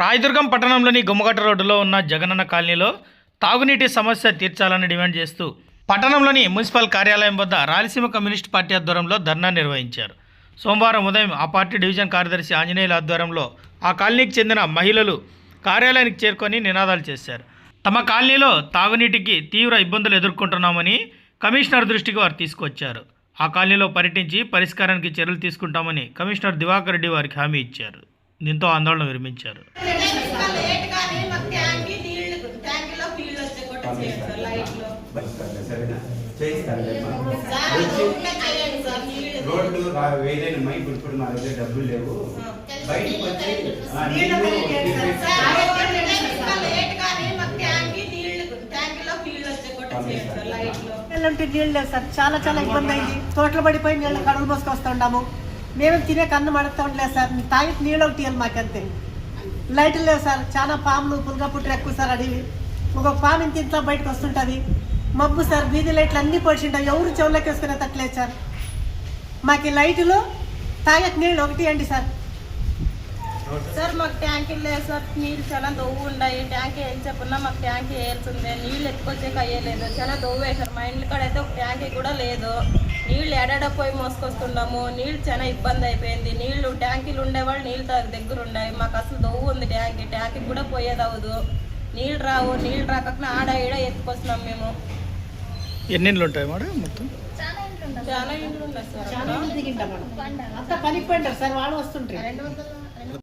రాయదుర్గం పట్టణంలోని గుమ్మగట్ట రోడ్డులో ఉన్న జగనన్న కాలనీలో తాగునీటి సమస్య తీర్చాలని డిమాండ్ చేస్తూ పట్టణంలోని మున్సిపల్ కార్యాలయం వద్ద రాయలసీమ కమ్యూనిస్ట్ పార్టీ ఆధ్వర్యంలో ధర్నా నిర్వహించారు. సోమవారం ఉదయం ఆ పార్టీ డివిజన్ కార్యదర్శి ఆంజనేయుల ఆధ్వర్యంలో ఆ కాలనీకి చెందిన మహిళలు కార్యాలయానికి చేరుకొని నినాదాలు చేశారు. తమ కాలనీలో తాగునీటికి తీవ్ర ఇబ్బందులు ఎదుర్కొంటున్నామని కమిషనర్ దృష్టికి వారు తీసుకొచ్చారు. ఆ కాలనీలో పర్యటించి పరిష్కారానికి చర్యలు తీసుకుంటామని కమిషనర్ దివాకర్ రెడ్డి వారికి హామీ ఇచ్చారు. దీంతో ఆందోళన విరమించారు. లేట్ కానీ మాకు ట్యాంక్ నీళ్ళు ట్యాంకులో నీళ్ళు వచ్చే కొట్ట చేస్తారు లైట్లు బస్తాలు సరేనా చేయిస్తానులేమ్మా. సార్ వచ్చి ఊరికే చేయండి సార్ నీళ్ళు రోడ్లు రా- వేయలేనమ్మా ఇప్పుడు ఇప్పుడు మా దగ్గర డబ్బులు లేవు. బయటకు వచ్చి నీళ్ళు సార్. చాలా చాలా ఇబ్బంది అయింది. తోటలు పడిపోయి నీళ్ళు కడుగు పోసుకొస్తుంటాము మేము తినే కన్ను మడతా ఉండలేదు సార్. తాగి నీళ్ళు ఒకటి ఇవ్వాలి మాకంతే. లైట్లు లేవు సార్. చాలా పాములు పుల్గా పుట్టిన ఎక్కువ సార్ అడివి ఒక పాము ఇంత ఇంట్లో బయటకు వస్తుంటుంది. మబ్బు సార్ వీధి లైట్లు అన్నీ పొడిచింటాం ఎవరు చెవులకి వేసుకునే తట్టలేదు సార్. మాకు ఈ లైట్లు తాగక నీళ్ళు ఒకటి అండి సార్. సార్ మాకు ట్యాంకీలు లేదు సార్ నీళ్ళు చాలా దొవ్వు ఉన్నాయి. ట్యాంక్ ఏం చెప్పున్నా మాకు ట్యాంక్ వేయాల్సిందే నీళ్ళు ఎత్తుకొచ్చేకి అయ్యలేదు చాలా దొవ్వు వేసారు మా ఇంటి కాడ అయితే ఒక ట్యాంకీ కూడా లేదు. నీళ్ళు ఎడాడ పోయి మోసుకొస్తున్నాము. నీళ్ళు చాలా ఇబ్బంది అయిపోయింది. నీళ్ళు ట్యాంకీలు ఉండేవాళ్ళు నీళ్ళు దగ్గర ఉన్నాయి మాకు అసలు దొవ్వు ఉంది ట్యాంకీ. ట్యాంకీ కూడా పోయేది అవ్వదు. నీళ్ళు రావు. నీళ్ళు రాకుండా ఆడ ఈడ ఎత్తుకొస్తున్నాం మేము. ఎన్ని ఇండ్లు ఉంటాయి మేడం మొత్తం? చాలా ఇండ్లు ఉన్నాయి. సార్. అంతా పనిపోయింటారు సార్. వాళ్ళు వస్తుంటారు.